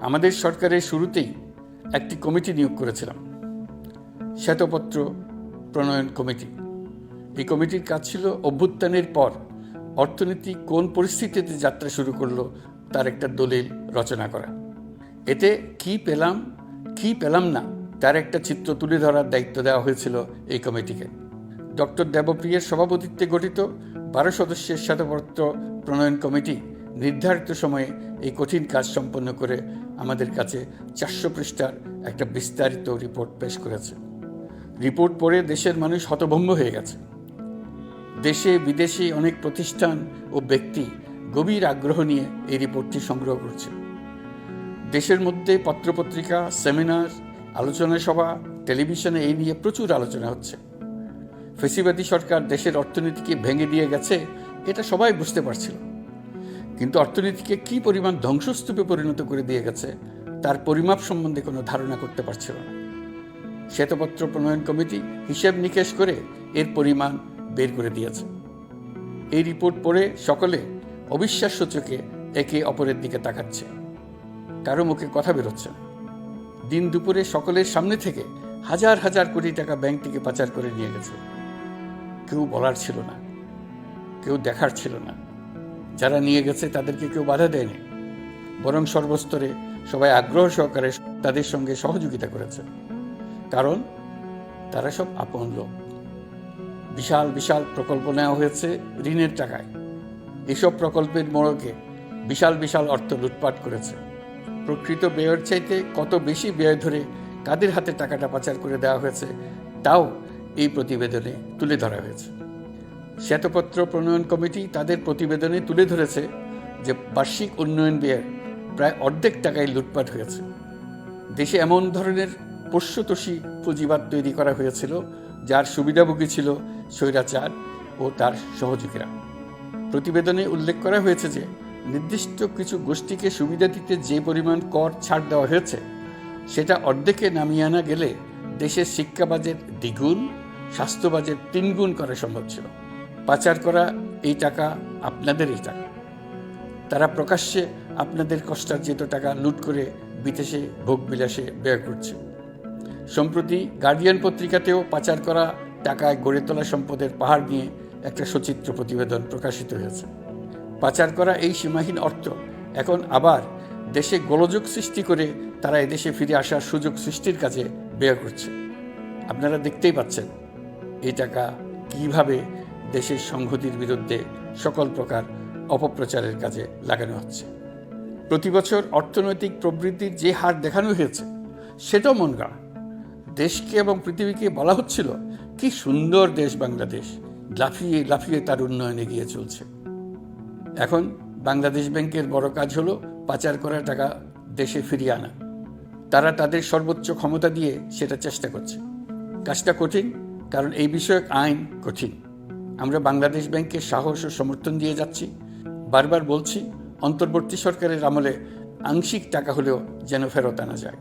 আমাদের সরকারের শুরুতেই একটি কমিটি নিয়োগ করেছিলাম। শ্বেতপত্র প্রণয়ন কমিটি। এই কমিটির কাজ ছিল অভ্যুত্থানের পর অর্থনীতি কোন পরিস্থিতিতে যাত্রা শুরু করল তার একটা দলিল রচনা করা। এতে কি পেলাম কি পেলাম না তার একটা চিত্র তুলে ধরার দায়িত্ব দেওয়া হয়েছিল এই কমিটিকে। ডক্টর দেবপ্রিয়ের সভাপতিত্বে গঠিত বারো সদস্যের শ্বেতপত্র প্রণয়ন কমিটি নির্ধারিত সময়ে এই কঠিন কাজ সম্পন্ন করে আমাদের কাছে চারশো পৃষ্ঠার একটা বিস্তারিত রিপোর্ট পেশ করেছে। রিপোর্ট পড়ে দেশের মানুষ হতভম্ব হয়ে গেছে। দেশে বিদেশে অনেক প্রতিষ্ঠান ও ব্যক্তি গভীর আগ্রহ নিয়ে এই রিপোর্টটি সংগ্রহ করছে। দেশের মধ্যে পত্রপত্রিকা, সেমিনার, আলোচনা সভা, টেলিভিশনে এই নিয়ে প্রচুর আলোচনা হচ্ছে। ফেসিবাদী সরকার দেশের অর্থনীতিকে ভেঙে দিয়ে গেছে, এটা সবাই বুঝতে পারছিল। কিন্তু অর্থনীতিকে কি পরিমাণ ধ্বংসস্তূপে পরিণত করে দিয়ে গেছে, তার পরিমাপ সম্বন্ধে কোনো ধারণা করতে পারছিল না। শ্বেতপত্র প্রণয়ন কমিটি হিসেব নিকেশ করে এর পরিমাণ বের করে দিয়েছে। এই রিপোর্ট পড়ে সকলে অবিশ্বাস্য চোখে একে অপরের দিকে তাকাচ্ছে। কারও মুখে কথা বেরোচ্ছে না। দিন দুপুরে সকলের সামনে থেকে হাজার হাজার কোটি টাকা ব্যাংক থেকে পাচার করে নিয়ে গেছে। কেউ বলার ছিল না, কেউ দেখার ছিল না। যারা নিয়ে গেছে তাদেরকে কেউ বাধা দেয়নি। বরং সর্বস্তরে সবাই আগ্রহ সহকারে তাদের সঙ্গে সহযোগিতা করেছে। কারণ তারা সব আপন লোক। বিশাল বিশাল প্রকল্প নেওয়া হয়েছে ঋণের টাকায়। এসব প্রকল্পের মোড়কে বিশাল বিশাল অর্থ লুটপাট করেছে। প্রকৃত ব্যয়ের চাইতে কত বেশি ব্যয় ধরে কাদের হাতে টাকাটা পাচার করে দেওয়া হয়েছে, তাও এই প্রতিবেদনে তুলে ধরা হয়েছে। শ্বেতপত্র প্রণয়ন কমিটি তাদের প্রতিবেদনে তুলে ধরেছে যে বার্ষিক উন্নয়ন ব্যয়ের প্রায় অর্ধেক টাকায় লুটপাট হয়েছে। দেশে এমন ধরনের পোষ্যতোষী পুঁজিবাদ তৈরি করা হয়েছিল, যার সুবিধাভোগী ছিল স্বৈরাচার ও তার সহযোগীরা। প্রতিবেদনে উল্লেখ করা হয়েছে যে, নির্দিষ্ট কিছু গোষ্ঠীকে সুবিধা দিতে যে পরিমাণ কর ছাড় দেওয়া হয়েছে, সেটা অর্ধেকে নামিয়ে আনা গেলে দেশের শিক্ষা বাজেট দ্বিগুণ, স্বাস্থ্য বাজেট তিনগুণ করা সম্ভব ছিল। পাচার করা এই টাকা আপনাদেরই টাকা। তারা প্রকাশ্যে আপনাদের কষ্টার্জিত টাকা লুট করে বিদেশে ভোগ ভোগবিলাসে ব্যয় করছে। সম্প্রতি গার্ডিয়ান পত্রিকাতেও পাচার করা টাকায় গড়ে তোলা সম্পদের পাহাড় নিয়ে একটা সচিত্র প্রতিবেদন প্রকাশিত হয়েছে। পাচার করা এই সীমাহীন অর্থ এখন আবার দেশে গোলযোগ সৃষ্টি করে তারা এদেশে ফিরে আসার সুযোগ সৃষ্টির কাজে ব্যয় করছে। আপনারা দেখতেই পাচ্ছেন এই টাকা কীভাবে দেশের সংহতির বিরুদ্ধে সকল প্রকার অপপ্রচারের কাজে লাগানো হচ্ছে। প্রতি বছর অর্থনৈতিক প্রবৃদ্ধির যে হার দেখানো হয়েছে, সেটাও মন গড়া। দেশকে এবং পৃথিবীকে বলা হচ্ছিল, কি সুন্দর দেশ বাংলাদেশ। লাফিয়ে লাফিয়ে তার উন্নয়ন এগিয়ে চলছে। এখন বাংলাদেশ ব্যাংকের বড় কাজ হলো পাচার করা টাকা দেশে ফিরিয়ে আনা। তারা তাদের সর্বোচ্চ ক্ষমতা দিয়ে সেটা চেষ্টা করছে। কাজটা কঠিন, কারণ এই বিষয়ক আইন কঠিন। আমরা বাংলাদেশ ব্যাংকে সাহস ও সমর্থন দিয়ে যাচ্ছি। বারবার বলছি, অন্তর্বর্তী সরকারের আমলে আংশিক টাকা হলেও যেন ফেরত আনা যায়।